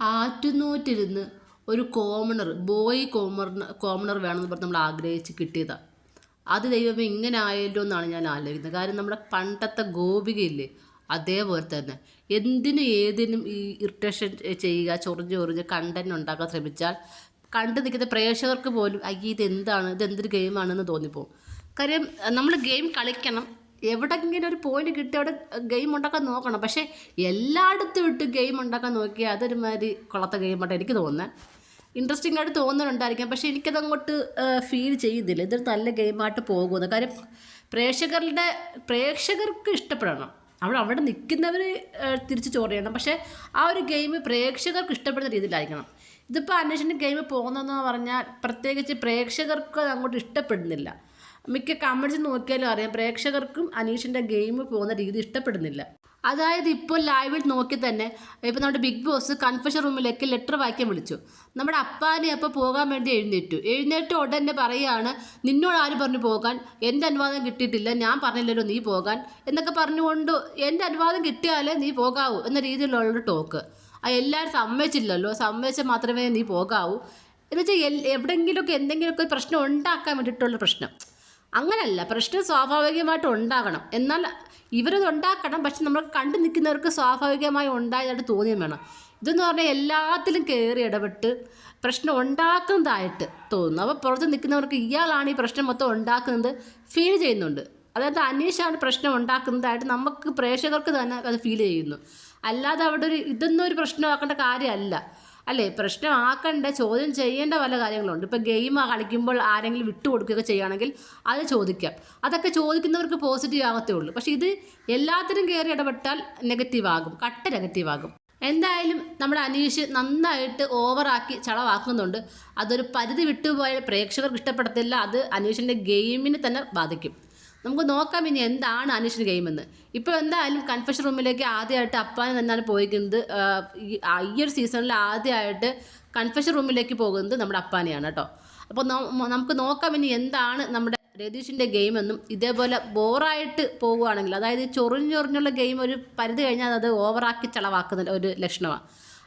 ആറ്റുനോറ്റിരുന്ന് ഒരു commoner boy commoner commoner വേണമെന്ന് പറഞ്ഞ് നമ്മൾ ആഗ്രഹിച്ച് കിട്ടിയതാണ് അത് ദൈവമേ ഇങ്ങനെ ആയല്ലോ എന്നാണ് ഞാൻ ആലോചിക്കുന്നത്. കാര്യം നമ്മുടെ പണ്ടത്തെ ഗോപികയില്ലേ അതേപോലെ തന്നെ. എന്തിനും ഏതിനും ഈ ഇറിറ്റേഷൻ ചെയ്യുക ചൊറിഞ്ഞ് ചൊറിഞ്ഞ് കണ്ടന്റ് ഉണ്ടാക്കാൻ ശ്രമിച്ചാൽ കണ്ടു നിൽക്കുന്ന പ്രേക്ഷകർക്ക് പോലും അയ്യ ഇത് എന്താണ് ഇത് എന്തൊരു ഗെയിമാണെന്ന് തോന്നിപ്പോകും കാര്യം നമ്മൾ ഗെയിം കളിക്കണം എവിടെങ്കിലും ഒരു പോയിന്റ് കിട്ടി അവിടെ ഗെയിം ഉണ്ടാക്കാൻ നോക്കണം. പക്ഷേ എല്ലായിടത്തും ഇട്ട് ഗെയിം ഉണ്ടാക്കാൻ നോക്കിയാൽ അതൊരുമാതിരി കൊള്ളത്ത ഗെയിമായിട്ട് എനിക്ക് തോന്നുന്നത് ഇൻട്രസ്റ്റിംഗ് ആയിട്ട് തോന്നുന്നുണ്ടായിരിക്കാം. പക്ഷേ എനിക്കത് അങ്ങോട്ട് ഫീൽ ചെയ്യുന്നില്ല ഇതൊരു നല്ല ഗെയിമായിട്ട് പോകുന്നു കാര്യം പ്രേക്ഷകരുടെ പ്രേക്ഷകർക്ക് ഇഷ്ടപ്പെടണം. അവിടെ അവിടെ നിൽക്കുന്നവർ തിരിച്ച് ചോറിയണം പക്ഷേ ആ ഒരു ഗെയിം പ്രേക്ഷകർക്ക് ഇഷ്ടപ്പെടുന്ന രീതിയിലായിരിക്കണം. ഇതിപ്പോൾ അന്വേഷണ ഗെയിം പോകുന്നതെന്ന് പറഞ്ഞാൽ പ്രത്യേകിച്ച് പ്രേക്ഷകർക്ക് അങ്ങോട്ട് ഇഷ്ടപ്പെടുന്നില്ല. മിക്ക കമൻസ് നോക്കിയാലും അറിയാം പ്രേക്ഷകർക്കും അനീഷിന്റെ ഗെയിം പോകുന്ന രീതി ഇഷ്ടപ്പെടുന്നില്ല. അതായത് ഇപ്പോൾ ലൈവിൽ നോക്കി തന്നെ ഇപ്പോൾ നമ്മുടെ ബിഗ് ബോസ് കൺഫ്യൂഷൻ റൂമിലേക്ക് ലെറ്റർ വായിക്കാൻ വിളിച്ചു. നമ്മുടെ അപ്പാനെ അപ്പോൾ പോകാൻ വേണ്ടി എഴുന്നേറ്റു. എഴുന്നേറ്റ് ഉടനെ പറയുകയാണ് നിന്നോട് ആര് പറഞ്ഞു പോകാൻ? എന്റെ അനുവാദം കിട്ടിയിട്ടില്ല. ഞാൻ പറഞ്ഞില്ലല്ലോ നീ പോകാൻ. എന്നൊക്കെ പറഞ്ഞുകൊണ്ട് എന്റെ അനുവാദം കിട്ടിയാലേ നീ പോകാവൂ എന്ന രീതിയിലുള്ള ടോക്ക് ആ എല്ലാവരും സമ്മതിച്ചില്ലല്ലോ. സമ്മതിച്ചാൽ മാത്രമേ നീ പോകാവൂ. എന്നുവെച്ചാൽ എവിടെയെങ്കിലുമൊക്കെ എന്തെങ്കിലുമൊക്കെ പ്രശ്നം ഉണ്ടാക്കാൻ വേണ്ടിയിട്ടുള്ള പ്രശ്നം. അങ്ങനല്ല. പ്രശ്നം സ്വാഭാവികമായിട്ട് ഉണ്ടാകണം. എന്നാൽ ഇവരത് ഉണ്ടാക്കണം. പക്ഷെ നമ്മൾ കണ്ടു നിൽക്കുന്നവർക്ക് സ്വാഭാവികമായി ഉണ്ടായതായിട്ട് തോന്നിയും വേണം. ഇതെന്ന് പറഞ്ഞാൽ എല്ലാത്തിലും കയറി ഇടപെട്ട് പ്രശ്നം ഉണ്ടാക്കുന്നതായിട്ട് തോന്നുന്നു. അപ്പോൾ പുറത്ത് നിൽക്കുന്നവർക്ക് ഇയാളാണ് ഈ പ്രശ്നം മൊത്തം ഉണ്ടാക്കുന്നത് ഫീൽ ചെയ്യുന്നുണ്ട്. അതായത് അനീഷാണ് പ്രശ്നം ഉണ്ടാക്കുന്നതായിട്ട് നമുക്ക് പ്രേക്ഷകർക്ക് തന്നെ അത് ഫീൽ ചെയ്യുന്നു. അല്ലാതെ അവിടെ ഒരു ഇതൊന്നും ഒരു പ്രശ്നമാക്കേണ്ട കാര്യമല്ല. അല്ലേ? പ്രശ്നമാക്കേണ്ട ചോദ്യം ചെയ്യേണ്ട പല കാര്യങ്ങളുണ്ട്. ഇപ്പോൾ ഗെയിം കളിക്കുമ്പോൾ ആരെങ്കിലും വിട്ടുകൊടുക്കുകയൊക്കെ ചെയ്യുകയാണെങ്കിൽ അത് ചോദിക്കാം. അതൊക്കെ ചോദിക്കുന്നവർക്ക് പോസിറ്റീവ് ആകത്തേ ഉള്ളൂ. പക്ഷേ ഇത് എല്ലാത്തിനും കയറി ഇടപെട്ടാൽ നെഗറ്റീവ് ആകും. കട്ട നെഗറ്റീവ് ആകും. എന്തായാലും നമ്മുടെ അനീഷ് നന്നായിട്ട് ഓവറാക്കി ചളവാക്കുന്നുണ്ട്. അതൊരു പരിധി വിട്ടുപോയാൽ പ്രേക്ഷകർക്ക് ഇഷ്ടപ്പെടത്തില്ല. അത് അനീഷിന്റെ ഗെയിമിനെ തന്നെ ബാധിക്കും. നമുക്ക് നോക്കാം ഇനി എന്താണ് അനീഷിന്റെ ഗെയിമെന്ന് ഇപ്പോൾ എന്തായാലും കൺഫഷൻ റൂമിലേക്ക് ആദ്യമായിട്ട് അപ്പാനും തന്നെയാണ് പോയിരിക്കുന്നത് ഈ ഒരു സീസണിൽ ആദ്യമായിട്ട് കൺഫെഷൻ റൂമിലേക്ക് പോകുന്നത് നമ്മുടെ അപ്പാനെയാണ് കേട്ടോ. അപ്പോൾ നമുക്ക് നോക്കാം ഇനി എന്താണ് നമ്മുടെ രതീഷിന്റെ ഗെയിമെന്നും ഇതേപോലെ ബോറായിട്ട് പോവുകയാണെങ്കിൽ അതായത് ചൊറിഞ്ഞ് ചൊറിഞ്ഞുള്ള ഗെയിം ഒരു പരിധി കഴിഞ്ഞാൽ അത് ഓവറാക്കി ചളവാക്കുന്ന ഒരു ലക്ഷണമാണ്.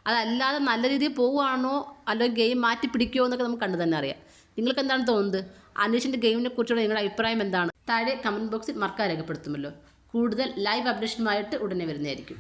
അതല്ലാതെ നല്ല രീതിയിൽ പോവുകയാണോ അല്ലെങ്കിൽ ഗെയിം മാറ്റി പിടിക്കുമോ എന്നൊക്കെ നമുക്ക് കണ്ടു തന്നെ അറിയാം. നിങ്ങൾക്ക് എന്താണ് തോന്നുന്നത്? അനീഷിന്റെ ഗെയിമിനെ കുറിച്ചുള്ള നിങ്ങളുടെ അഭിപ്രായം എന്താണ്? താഴെ കമന്റ് ബോക്സിൽ മറക്കാൻ രേഖപ്പെടുത്തുമല്ലോ. കൂടുതൽ ലൈവ് അപ്ഡേഷനുമായിട്ട് ഉടനെ വരുന്നതായിരിക്കും.